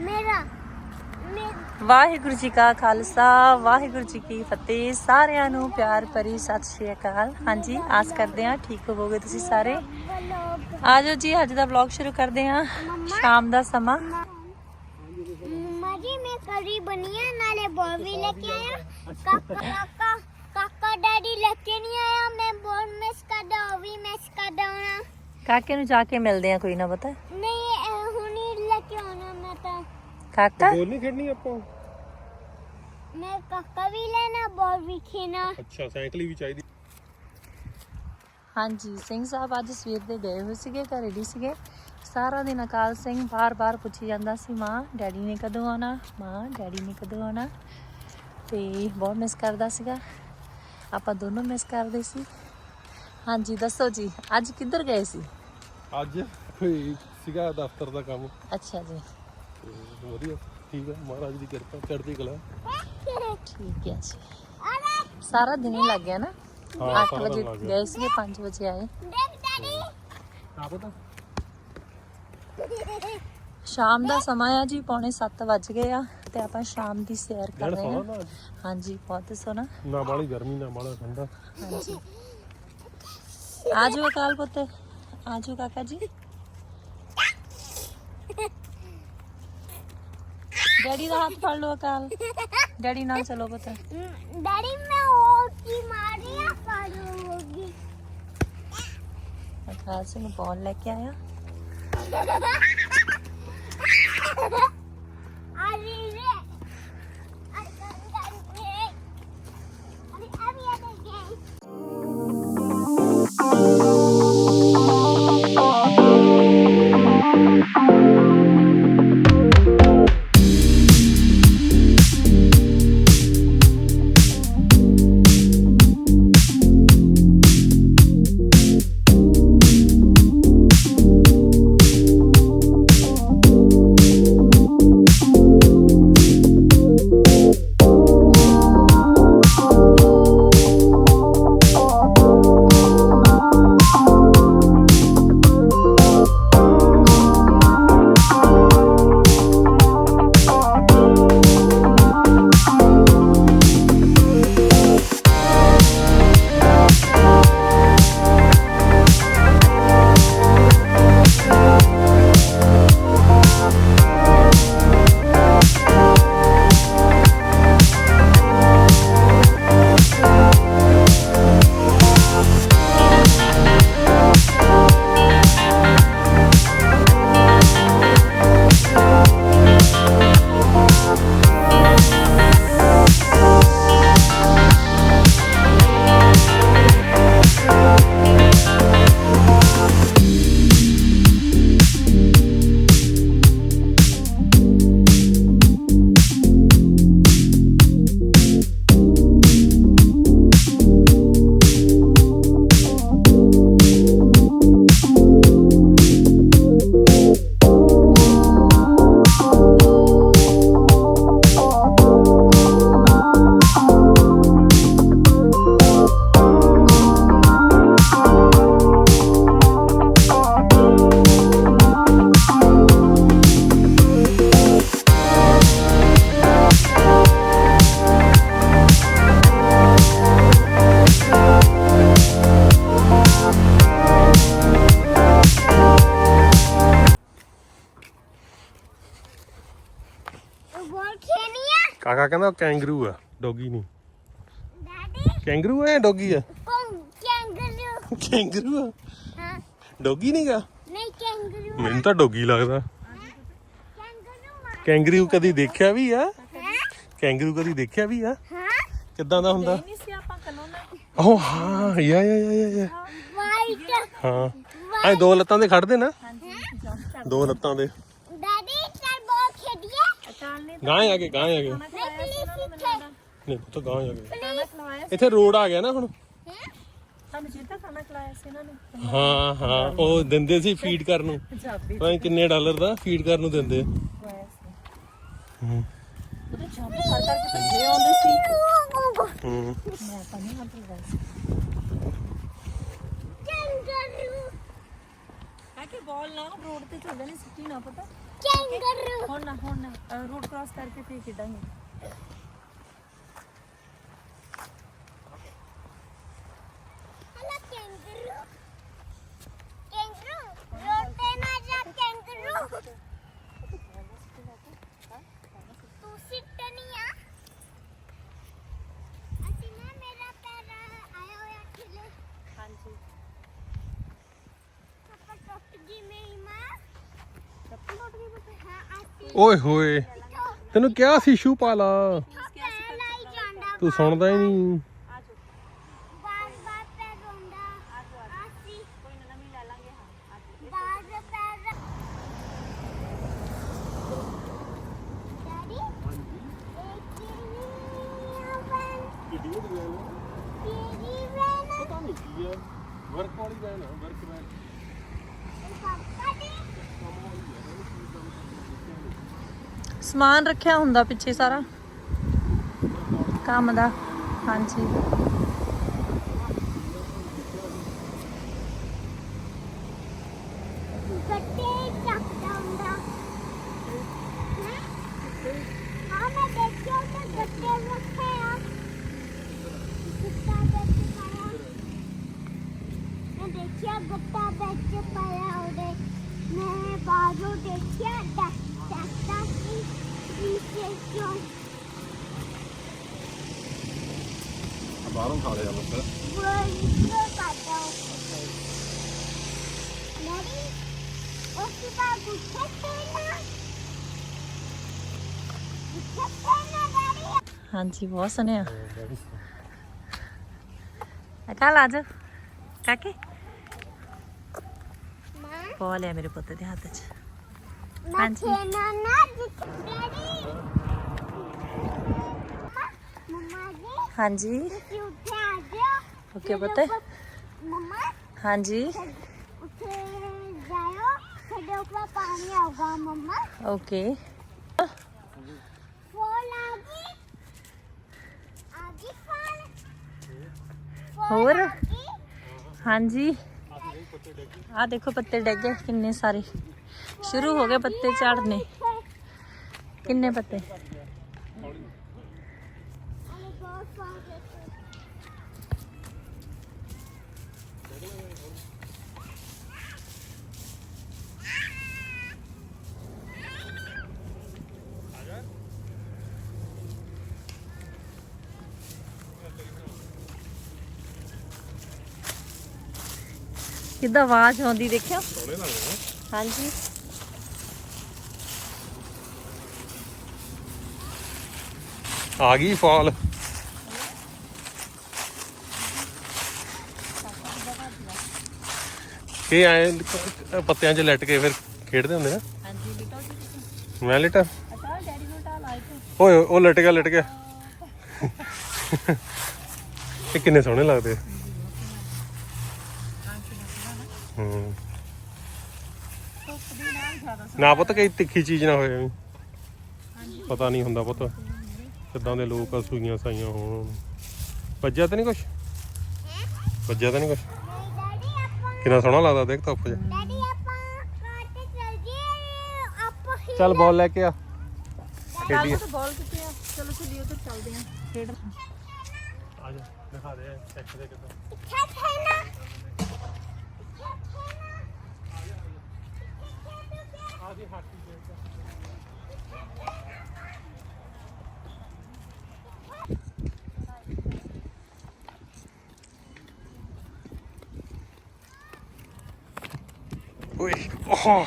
ਮੇਰਾ ਮੇਰਾ ਵਾਹਿਗੁਰੂ ਜੀ ਕਾ ਖਾਲਸਾ ਵਾਹਿਗੁਰੂ ਜੀ ਕੀ ਫਤਿਹ। ਸਾਰਿਆਂ ਨੂੰ ਪਿਆਰ ਭਰੀ ਸਤਿ ਸ਼੍ਰੀ ਅਕਾਲ। ਹਾਂਜੀ ਆਸ ਕਰਦੇ ਹਾਂ ਠੀਕ ਹੋਵੋਗੇ ਤੁਸੀਂ ਸਾਰੇ। ਆਜੋ ਜੀ ਅੱਜ ਦਾ ਵਲੌਗ ਸ਼ੁਰੂ ਕਰਦੇ ਹਾਂ। ਸ਼ਾਮ ਦਾ ਸਮਾਂ। ਜੀ ਮੈਂ ਕਰੀ ਬਣੀ ਆ ਨਾਲੇ ਬੋਲ ਵੀ ਲੈ ਕੇ ਆਇਆ। ਕਾਕਾ ਕਾਕਾ ਕਾਕਾ ਡੈਡੀ ਲੈ ਕੇ ਨਹੀਂ ਆਇਆ। ਮੈਂ ਬੋਲ ਮਿਸ ਕਰਦਾ ਉਹ ਵੀ ਮਿਸ ਕਰਦਾ ਹੋਣਾ। ਕਾਕੇ ਨੂੰ ਜਾ ਕੇ ਮਿਲਦੇ ਆ ਕੋਈ ਨਾ ਪਤਾ। ਨਹੀਂ ਕਾਕਾ? ਬੋਲ ਨਹੀਂ ਖੇਡਣੀ ਆਪਾਂ? ਮੈਂ ਕਾਕਾ ਵੀ ਲੈਣਾ ਬੋਲ ਵੀ ਖੇਣਾ ਅੱਛਾ ਸਾਈਕਲ ਵੀ ਚਾਹੀਦੀ। ਹਾਂਜੀ ਸਿੰਘ ਸਾਹਿਬ ਅੱਜ ਸਵੇਰ ਦੇ ਗਏ ਹੋਏ ਸੀਗੇ ਘਰੇ ਨਹੀਂ ਸੀਗੇ। ਸਾਰਾ ਦਿਨ ਅਕਾਲ ਸਿੰਘ ਬਾਰ-ਬਾਰ ਪੁੱਛੀ ਜਾਂਦਾ ਸੀ ਮਾਂ ਡੈਡੀ ਨੇ ਕਦੋਂ ਆਉਣਾ? ਮਾਂ ਡੈਡੀ ਨੇ ਕਦੋਂ ਆਉਣਾ? ਤੇ ਬਹੁਤ ਮਿਸ ਕਰਦਾ ਸੀਗਾ। ਆਪਾਂ ਦੋਨੋਂ ਮਿਸ ਕਰਦੇ ਸੀ। ਹਾਂਜੀ ਦੱਸੋ ਜੀ ਅੱਜ ਕਿੱਧਰ ਗਏ ਸੀ? ਅੱਜ ਕੋਈ ਸੀਗਾ ਦਫ਼ਤਰ ਦਾ ਕੰਮ। ਅੱਛਾ ਜੀ। ਤੇ ਵਧੀਆ ਠੀਕ ਹੈ ਮਹਾਰਾਜ ਦੀ ਕਿਰਪਾ ਚੜ੍ਹਦੀ ਕਲਾ। ਠੀਕ ਹੈ ਜੀ। ਸਾਰਾ ਦਿਨ ਹੀ ਲੱਗ ਗਿਆ ਨਾ। ਹਾਂ, 8 ਸਾਰਾ ਵਜੇ ਦਿਨ ਲੱਗ ਗਿਆ। ਗਏ ਸੀਗੇ 5 ਵਜੇ ਆਏ। ਦੇਖ ਡੈਡੀ। ਆ ਪਤਾ? ਸ਼ਾਮ ਦਾ ਸਮਾਂ ਆ ਜੀ ਪੌਣੇ 7 ਵੱਜ ਗਏ ਆ ਤੇ ਆਪਾਂ ਸ਼ਾਮ ਦੀ ਸੈਰ ਕਰ ਰਹੇ ਸੋਹਣਾ ਹਾਂ। ਅੱਜ। ਹਾਂਜੀ ਬਹੁਤ ਸੋਹਣਾ। ਨਾ ਬਾਲੀ ਗਰਮੀ ਨਾ ਬਾਲਾ ਠੰਡਾ। ਹਾਂਜੀ। ਆਜੋ ਅਕਾਲ ਪੁੱਤ। ਆਜੋ ਕਾਕਾ ਜੀ। ਡੈਡੀ ਦਾ ਹੱਥ ਫੜ ਲਓ ਅਕਾਲ। ਡੈਡੀ ਨਾਲ ਚਲੋ ਪੁੱਤ। ਡੈਡੀ ਮੈਂ ਉਹ ਕੀ ਮਾਰਿਆ ਹੋਗੀ ਅਕਾਲ ਸਿੰਘ ਬੋਲ ਲੈ ਕੇ ਆਇਆ। ਕਾਕਾ ਕਹਿੰਦਾ ਉਹ ਕੈਂਗਰੂ ਆ ਡੋਗੀ ਨਹੀਂ। ਡੈਡੀ ਕੈਂਗਰੂ ਆ ਜਾਂ ਡੋਗੀ ਆ? ਕੈਂਗਰੂ। ਕੈਂਗਰੂ ਆ? ਹਾਂ। ਡੋਗੀ ਨਹੀਂਗਾ? ਨਹੀਂ ਕੈਂਗਰੂ ਮੈਨੂੰ ਤਾਂ ਡੋਗੀ ਲੱਗਦਾ। ਕੈਂਗਰੂ ਕਦੀ ਦੇਖਿਆ ਵੀ ਆ? ਕੈਂਗਰੂ ਕਦੀ ਦੇਖਿਆ ਵੀ ਆ? ਹਾਂ। ਕਿੱਦਾਂ ਦਾ ਹੁੰਦਾ? ਨਹੀਂ ਸੀ ਆਪਾਂ ਕਲੋਨਾ ਓ ਹਾਂ ਯਾ ਯਾ ਯਾ ਯਾ, ਯਾ। ਵਾਈਟ। ਹਾਂ। ਐ ਦੋ ਲੱਤਾਂ ਦੇ ਖੜਦੇ ਨਾ। ਦੋ ਲੱਤਾਂ ਦੇ ਡੈਡੀ ਚੱਲ ਬੋਲ ਖੇਡੀਏ। ਨੇ ਗਾਂ ਆ ਕੇ ਗਾਂ ਆ ਕੇ ਨਹੀਂ ਪੁੱਤ ਗਾਂ ਆ ਕੇ। ਖਾਣਾ ਖਿਲਾਇਆ ਇੱਥੇ ਰੋਡ ਆ ਗਿਆ ਨਾ ਹੁਣ। ਹੈਂ? ਸਾਨੂੰ ਜਿੱਦਾਂ ਖਾਣਾ ਖਿਲਾਇਆ ਸੀ ਇਹਨਾਂ ਨੇ? ਹਾਂ ਹਾਂ ਉਹ ਦਿੰਦੇ ਸੀ ਫੀਡ ਕਰਨ ਨੂੰ। ਪੰਜਾਬੀ ਪਤਾ ਨੀ ਕਿੰਨੇ ਡਾਲਰ ਦਾ ਫੀਡ ਕਰਨ ਨੂੰ ਦਿੰਦੇ। ਆ। ਖਵਾਇਆ ਸੀ। ਹੂੰ। ਉਹਦੇ ਜੰਪ ਕਰ ਕਰਕੇ ਭੱਜੇ ਆਉਂਦੇ ਸੀ। ਹੂੰ। ਮੈਂ ਤਾਂ ਨਹੀਂ ਹੱਥ ਲਗਾਇਆ ਸੀ। ਕੈਂਗਰੂ ਹੈ ਕਿ ਬਾਲ ਨਾ ਰੋਡ ਤੇ ਚੱਲਦੇ ਨੇ ਸਿੱਟੀ ਨਾ ਪਤਾ। ਕੈਂਗਰੂ ਹੁਣ ਨਾ ਹੁਣ ਰੋਡ ਕ੍ਰਾਸ ਕਰਕੇ ਫੇਰ ਖੇਡਾਂਗੇ ਹਲਾ ਕੈਂਗਰੂ ਕੈਂਗਰੂ ਰੋਡ ਤੇ ਨਾ ਜਾ ਕੈਂਗਰੂ ਤੂੰ ਸਿੱਟਨੀਆ ਅਸੀਂ ਨਾ ਮੇਰਾ ਪੈਰ ਆਇਆ ਹੋਇਆ ਖਿਲੇ ਹਾਂਜੀ ਪਾਪਾ ਟੁੱਟ ਗਈ ਮੇਰੀ ਮਾਂ ਚੱਪਲ ਟੁੱਟ ਗਈ ਪੁੱਤ ਹਾਂ ਅਸੀਂ ਓਏ ਹੋਏ, ਤੈਨੂੰ ਕਿਹਾ ਸੀ ਸ਼ੂ ਪਾ ਲਾ। ਤੂੰ ਸੁਣਦਾ ਹੀ ਨਹੀਂ। ਵਰਕ ਵਾਲੀ ਵੈਨ ਵਰਕ ਵੈਨ ਪਾਪਾ ਦੀ ਸਮਾਨ ਰੱਖਿਆ ਹੁੰਦਾ ਪਿੱਛੇ ਸਾਰਾ। ਕੰਮ ਦਾ। ਹਾਂਜੀ। ਬਾਹਰੋਂ ਖਾ ਲਿਆ ਲੱਗਾ ਹਾਂਜੀ ਬਹੁਤ ਸੁਣਿਆ ਅਕਾ ਲਾਜ ਕਾਕੇ? ਪਾ ਲਿਆ ਮੇਰੇ ਪੁੱਤ ਦੇ ਹੱਥ 'ਚ। ਹਾਂਜੀ। ਨਾ ਨਾ ਡੈਡੀ ਹਾਂਜੀ ਤੁਸੀਂ ਉੱਥੇ ਆ ਜਾਓ ਓਕੇ ਪੁੱਤ ਮਮਾ ਹਾਂਜੀ ਉੱਥੇ ਜਾਓ ਸਾਡੇ ਉੱਪਰ ਪਾਣੀ ਆਊਗਾ ਮਮਾ ਓਕੇ ਫੋਨ ਆ ਗਈ ਆ ਗਈ ਫੋਨ ਫੋਨ ਹੋਰ? ਆ ਗਈ? ਹਾਂਜੀ ਆ ਦੇਖੋ ਪੱਤੇ ਡਿੱਗੇ ਕਿੰਨੇ ਸਾਰੇ ਸ਼ੁਰੂ ਹੋ ਗਏ ਪੱਤੇ ਝੜਨੇ ਕਿੰਨੇ ਪੱਤੇ ਕਿੱਦਾਂ ਆਵਾਜ਼ ਆਉਂਦੀ ਦੇਖਿਓ। ਸੋਹਣੇ ਲੱਗਦੇ ਹਾਂਜੀ। ਆ ਗਈ ਫਾਲ। ਇਹ ਆਏ ਪੱਤਿਆਂ 'ਚ ਲਿਟ ਕੇ ਫਿਰ ਖੇਡਦੇ ਹੁੰਦੇ ਨਾ। ਹਾਂਜੀ ਲਿਟੋ ਜੀ ਮੈਂ ਲਿਟਾ। ਅੱਛਾ ਡੈਡੀ ਨੂੰ ਟਾ ਲਾਇਕ ਓਏ ਉਹ ਲਿਟ ਗਿਆ ਲਿਟ ਗਿਆ ਇਹ ਕਿੰਨੇ ਸੋਹਣੇ ਲੱਗਦੇ ਆ। ਹੂੰ। ਨਾ ਪੁੱਤ ਕਈ ਤਿੱਖੀ ਚੀਜ਼ ਨਾ ਹੋਏ ਪਤਾ ਨਹੀਂ ਹੁੰਦਾ ਪੁੱਤ ਕਿੱਦਾਂ ਦੇ ਲੋਕ ਆ ਸੂਈਆਂ ਸਾਈਆਂ ਹੋਣ। ਵੱਜਿਆ ਤਾਂ ਨਹੀਂ ਕੁਛ? ਵੱਜਿਆ ਤਾਂ ਨਹੀਂ ਕੁਛ? ਨਹੀਂ ਡੈਡੀ ਆਪਾਂ ਕਿੰਨਾ ਸੋਹਣਾ ਲੱਗਦਾ ਦੇਖ ਧੁੱਪ 'ਚ ਡੈਡੀ ਆਪਾਂ ਕਾਰ ਤੇ ਚੱਲ ਗਏ ਆਪਾਂ ਹੀ ਚੱਲ ਬਾਲ ਲੈ ਕੇ ਆ। ਖੇਡੀਏ ਤਾਂ ਬਾਲ ਕਿੱਥੇ ਆ? ਚਲੋ ਚੱਲੀਏ ਉਧਰ ਚੱਲਦੇ ਆ। ਖੇਡ। ਆ ਜਾ ਦਿਖਾ ਦੇ ਚੈੱਕ ਦੇ ਕਿੱਦਾਂ। ਇੱਥੇ ਖੇਲਣਾ ਇੱਥੇ ਖੇਲਣਾ ਓਏ ਓਹ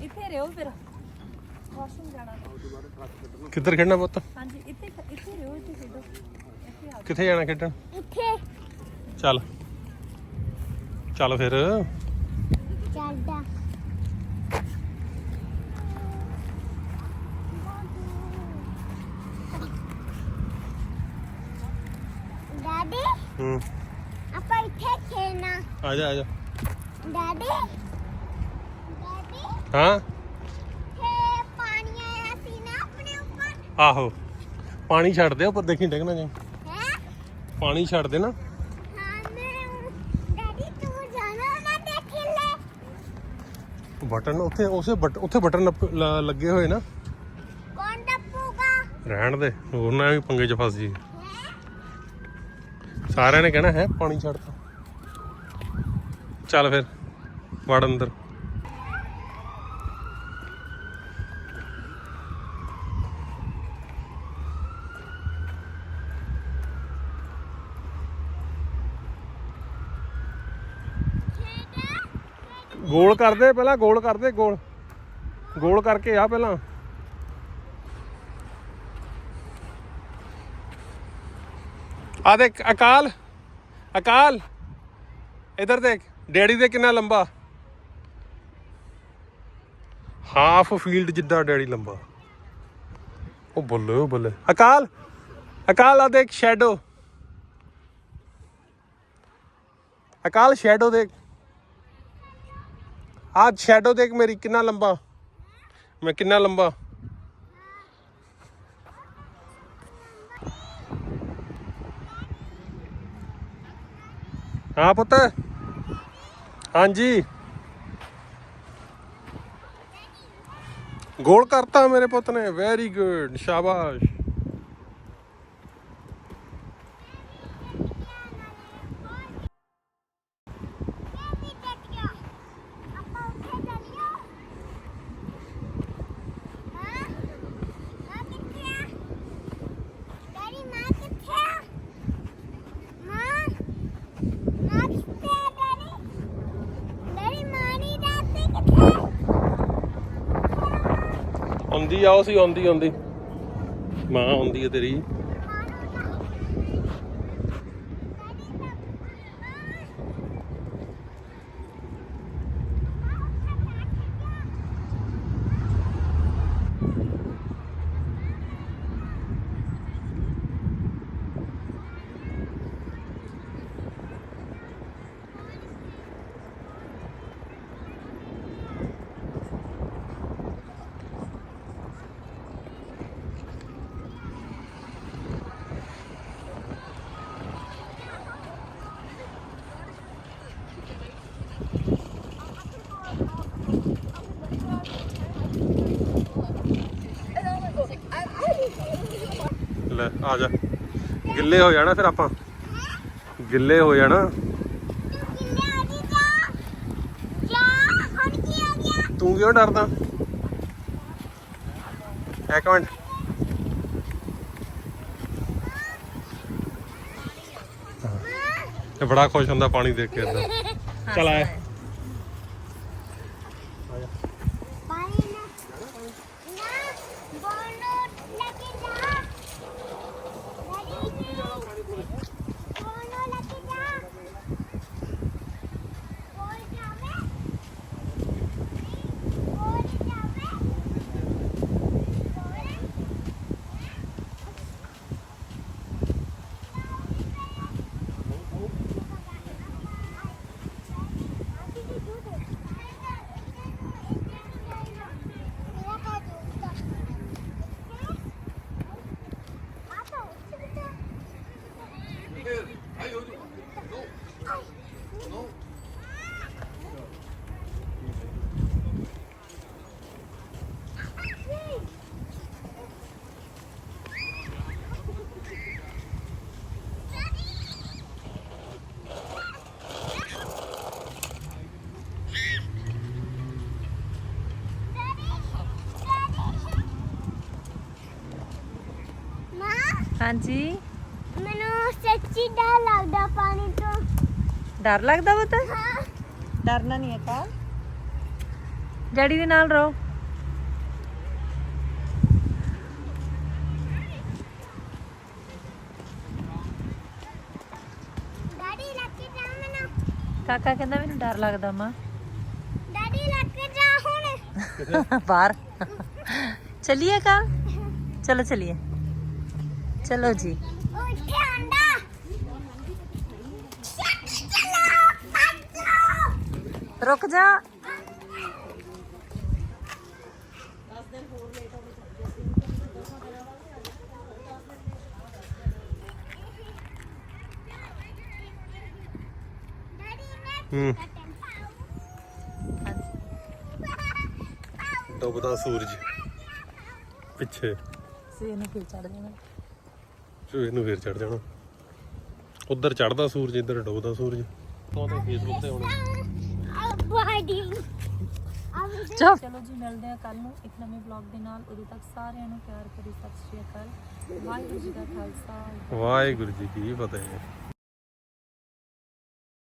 ਇੱਥੇ ਰਹੋ ਫਿਰ। ਵਾਸ਼ਰੂਮ ਜਾਣਾ। ਕਿੱਧਰ ਖੇਡਣਾ ਪੁੱਤ? ਹਾਂਜੀ ਇੱਥੇ ਇੱਥੇ ਰਹੋ ਇੱਥੇ ਖੇਡੋ। ਕਿੱਥੇ ਜਾਣਾ ਖੇਡਣ? ਇੱਥੇ। ਚੱਲ। ਚੱਲ ਫਿਰ। ਚੱਲਦਾ। ਡੈਡੀ ਹੂੰ। ਆਪਾਂ ਇੱਥੇ ਖੇਲਣਾ ਆ ਜਾ ਆ ਜਾ। Daddy daddy. ਹਾਂ? ਤੇ ਪਾਣੀ ਆਇਆ ਸੀ ਨਾ ਆਪਣੇ ਉੱਪਰ। ਆਹੋ। ਪਾਣੀ ਛੱਡ ਦੇ ਉੱਪਰ ਦੇਖੀ ਡਿੱਗ ਨਾ ਜਾਏ ਹੈ ਪਾਣੀ ਛੱਡ ਦੇ ਨਾ। ਬਟਨ ਉੱਥੇ ਉਸੇ ਬਟ ਉੱਥੇ ਬਟਨ ਲੱਗੇ ਹੋਏ ਨਾ। ਕੌਣ ਟੱਪੂਗਾ ਰਹਿਣ ਦੇ ਹੋਰ ਨਾ ਵੀ ਪੰਗੇ 'ਚ ਫਸ ਜੀ ਸਾਰਿਆਂ ਨੇ ਕਹਿਣਾ ਹੈ ਪਾਣੀ ਛੱਡ। ਤਾ ਚੱਲ ਫਿਰ ਵੜ ਅੰਦਰ। ਗੋਲ ਕਰਦੇ, ਪਹਿਲਾਂ ਗੋਲ ਕਰਦੇ, ਗੋਲ। ਗੋਲ ਕਰਕੇ ਆ ਪਹਿਲਾਂ। ਆ ਦੇਖ, ਅਕਾਲ। ਅਕਾਲ। ਇਧਰ ਦੇਖ, ਡੈਡੀ ਦੇ ਕਿੰਨਾ ਲੰਬਾ। ਹਾਫ ਫੀਲਡ ਜਿੱਦਾਂ ਡੈਡੀ ਲੰਬਾ। ਉਹ ਬੱਲੇ ਉਹ ਬੱਲੇ। ਅਕਾਲ। ਅਕਾਲ, ਆ ਦੇਖ ਸ਼ੈਡੋ ਅਕਾਲ ਸ਼ੈਡੋ ਦੇਖ। ਆ ਸ਼ੈਡੋ ਦੇਖ ਮੇਰੀ ਕਿੰਨਾ ਲੰਬਾ ਮੈਂ ਕਿੰਨਾ ਲੰਬਾ ਹਾਂ ਪੁੱਤ ਹਾਂਜੀ ਗੋਲ ਕਰਤਾ ਮੇਰੇ ਪੁੱਤ ਨੇ ਵੈਰੀ ਗੁੱਡ ਸ਼ਾਬਾਸ਼ ਇਹ ਵੀ ਟੱਕਿਆ ਆਪਾਂ ਉੱਥੇ ਚੱਲੀਏ ਹਾਂ ਮਾਂ ਕਿੱਥੇ ਆ ਡੈਡੀ ਮਾਂ ਕਿੱਥੇ ਆ ਮਾਂ ਮਾਂ ਕਿੱਥੇ ਆ ਡੈਡੀ ਡੈਡੀ ਮਾਂ ਨਹੀਂ ਦੱਸਦੀ ਕਿੱਥੇ ਆਉਂਦੀ ਆਓ ਸੀ ਆਉਂਦੀ ਆਉਂਦੀ। ਮਾਂ ਆਉਂਦੀ ਹੈ ਤੇਰੀ। ਲੈ, ਆ ਜਾ। ਗਿੱਲੇ ਹੋ ਜਾਣਾ ਫਿਰ ਆਪਾਂ। ਗਿੱਲੇ ਹੋ ਜਾਣਾ। ਤੂੰ ਕਿਉਂ ਡਰਦਾ? ਇੱਕ ਮਿੰਟ। ਤੇ ਬੜਾ ਖੁਸ਼ ਹੁੰਦਾ ਪਾਣੀ ਦੇਖ ਕੇ ਇੱਧਰ ਚਲ ਆਇਆ। ਹਾਂਜੀ? ਮੈਨੂੰ ਸੱਚੀ ਡਰ ਲੱਗਦਾ ਪਾਣੀ ਤੋਂ। ਡਰ ਲੱਗਦਾ ਪੁੱਤ? ਹਾਂ। ਡਰਨਾ ਨਹੀਂ ਹੈ ਕਾ ਡੈਡੀ ਦੇ ਨਾਲ ਰਹੋ। ਡੈਡੀ ਲੱਗ ਜਾ ਮੈਨੂੰ। ਕਾਕਾ ਕਹਿੰਦਾ ਮੈਨੂੰ ਡਰ ਲੱਗਦਾ ਮਾਂ। ਡੈਡੀ ਲੱਗ ਜਾ ਹੁਣ। ਬਾਹਰ। ਚਲਿਏ ਕਾ ਚਲੋ ਚਲਿਏ। ਚਲੋ ਜੀ। ਰੁਕ ਜਾ। ਹੂੰ। ਡੁੱਬਦਾ ਸੂਰਜ। ਪਿੱਛੇ। ਸਵੇਰ ਨੂੰ ਫਿਰ ਚੜ ਜਾਣਾ। ਸਵੇਰ ਨੂੰ ਫੇਰ ਚੜ ਜਾਣਾ। ਉਧਰ ਚੜਦਾ ਸੂਰਜ ਇੱਧਰ ਡੁੱਬਦਾ ਸੂਰਜ। ਤੋਂ ਤੇ ਫੇਸਬੁੱਕ ਤੇ ਹੁਣ। ਬਾਡੀ ਚਲੋ ਜੀ ਮਿਲਦੇ ਆ ਕੱਲ ਨੂੰ ਇੱਕ ਨਵੇਂ ਵਲੌਗ ਦੇ ਨਾਲ। ਉਦੋਂ ਤੱਕ ਸਾਰਿਆਂ ਨੂੰ ਪਿਆਰ ਭਰੀ ਸਤਿ ਸ਼੍ਰੀ ਅਕਾਲ। ਵਾਹਿਗੁਰੂ ਜੀ ਦਾ ਖਾਲਸਾ। ਵਾਹਿਗੁਰੂ ਜੀ ਕੀ ਫਤਿਹ।